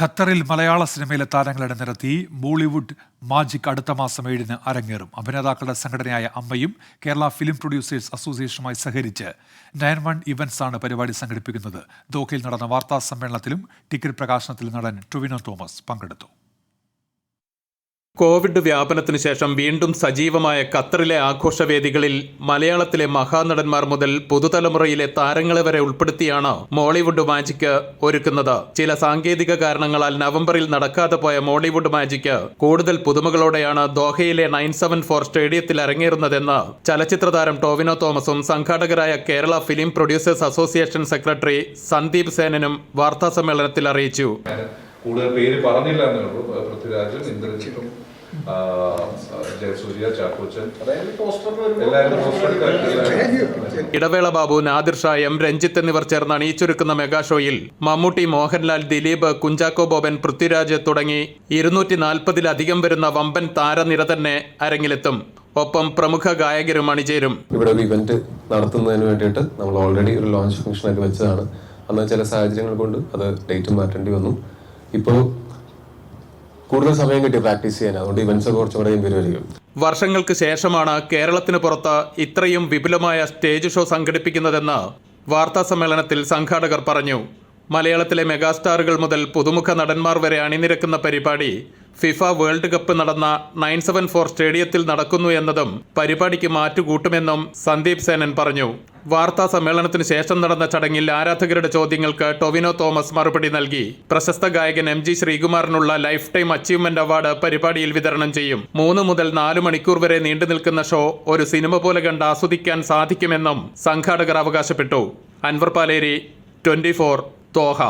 ഖത്തറിൽ മലയാള സിനിമയിലെ താരങ്ങളുടെ നിരത്തി ബോളിവുഡ് മാജിക് അടുത്ത മാസം ഏഴിന് അരങ്ങേറും. അഭിനേതാക്കളുടെ സംഘടനയായ അമ്മയും കേരള ഫിലിം പ്രൊഡ്യൂസേഴ്സ് അസോസിയേഷനുമായി സഹകരിച്ച് നയൻ വൺ ഇവന്റ്സ് ആണ് പരിപാടി സംഘടിപ്പിക്കുന്നത്. ദോഹയിൽ നടന്ന വാർത്താ സമ്മേളനത്തിലും ടിക്കറ്റ് പ്രകാശനത്തിൽ നടൻ ടൊവിനോ തോമസ് പങ്കെടുത്തു. കോവിഡ് വ്യാപനത്തിന് ശേഷം വീണ്ടും സജീവമായ ഖത്തറിലെ ആഘോഷവേദികളിൽ മലയാളത്തിലെ മഹാനടന്മാർ മുതൽ പുതുതലമുറയിലെ താരങ്ങളെ വരെ ഉൾപ്പെടുത്തിയാണ് മോളിവുഡ് മാജിക് ഒരുക്കുന്നത്. ചില സാങ്കേതിക കാരണങ്ങളാൽ നവംബറിൽ നടക്കാതെ പോയ മോളിവുഡ് മാജിക് കൂടുതൽ പുതുമകളോടെയാണ് ദോഹയിലെ നയൻ സെവൻ ഫോർ സ്റ്റേഡിയത്തിൽ അരങ്ങേറുന്നതെന്ന് ചലച്ചിത്ര താരം ടോവിനോ തോമസും സംഘാടകരായ Kerala film producers association secretary Sandeep സേനനും വാർത്താസമ്മേളനത്തിൽ അറിയിച്ചു. കൂടുതൽ പേര് പറഞ്ഞില്ല എന്നേ ഉള്ളൂ. പൃഥ്വിരാജും ഇന്ദ്രജിത്തും ഇടവേള ബാബു നാദിർ ഷാ എം രഞ്ജിത്ത് എന്നിവർ ചേർന്ന് അണിയിച്ചൊരുക്കുന്ന മെഗാ ഷോയിൽ മമ്മൂട്ടി മോഹൻലാൽ ദിലീപ് കുഞ്ചാക്കോ ബോബൻ പൃഥ്വിരാജ് തുടങ്ങി ഇരുന്നൂറ്റി നാൽപ്പതിലധികം വരുന്ന വമ്പൻ താരനിര തന്നെ അരങ്ങിലെത്തും. ഒപ്പം പ്രമുഖ ഗായകരും അണിചേരും. ഇവിടെ ഒരു ഇവന്റ് നടത്തുന്നതിന് വേണ്ടിയിട്ട് നമ്മൾ ഓൾറെഡി ഒരു ലോഞ്ച് ഫംഗ്ഷൻ ഒക്കെ വെച്ചതാണ്. അന്ന് ചില സാഹചര്യങ്ങൾ കൊണ്ട് അത് ഡേറ്റ് മാറ്റേണ്ടി വന്നു. ഇപ്പോൾ കൂടുതൽ സമയം കിട്ടി പ്രാക്ടീസ് ചെയ്യാൻ. അതുകൊണ്ട് ഇവൻസ് ഒക്കെ കുറച്ചും കൂടെ വരുമായിരിക്കും വർഷങ്ങൾക്ക് ശേഷമാണ് കേരളത്തിന് പുറത്ത് ഇത്രയും വിപുലമായ സ്റ്റേജ് ഷോ സംഘടിപ്പിക്കുന്നതെന്ന് വാർത്താ സമ്മേളനത്തിൽ സംഘാടകർ പറഞ്ഞു. മലയാളത്തിലെ മെഗാസ്റ്റാറുകൾ മുതൽ പുതുമുഖ നടന്മാർ വരെ അണിനിരക്കുന്ന പരിപാടി ഫിഫ വേൾഡ് കപ്പ് നടന്ന നയൻ സെവൻ ഫോർ സ്റ്റേഡിയത്തിൽ നടക്കുന്നു എന്നതും പരിപാടിക്ക് മാറ്റുകൂട്ടുമെന്നും സന്ദീപ് സേനൻ പറഞ്ഞു. വാർത്താ സമ്മേളനത്തിന് ശേഷം നടന്ന ചടങ്ങിൽ ആരാധകരുടെ ചോദ്യങ്ങൾക്ക് ടൊവിനോ തോമസ് മറുപടി നൽകി. പ്രശസ്ത ഗായകൻ എം ജി ശ്രീകുമാറിനുള്ള ലൈഫ് ടൈം അച്ചീവ്മെന്റ് അവാർഡ് പരിപാടിയിൽ വിതരണം ചെയ്യും. മൂന്ന് മുതൽ നാല് മണിക്കൂർ വരെ നീണ്ടു നിൽക്കുന്ന ഷോ ഒരു സിനിമ പോലെ കണ്ട് ആസ്വദിക്കാൻ സാധിക്കുമെന്നും സംഘാടകർ അവകാശപ്പെട്ടു. Anwar Paleri twenty four Toha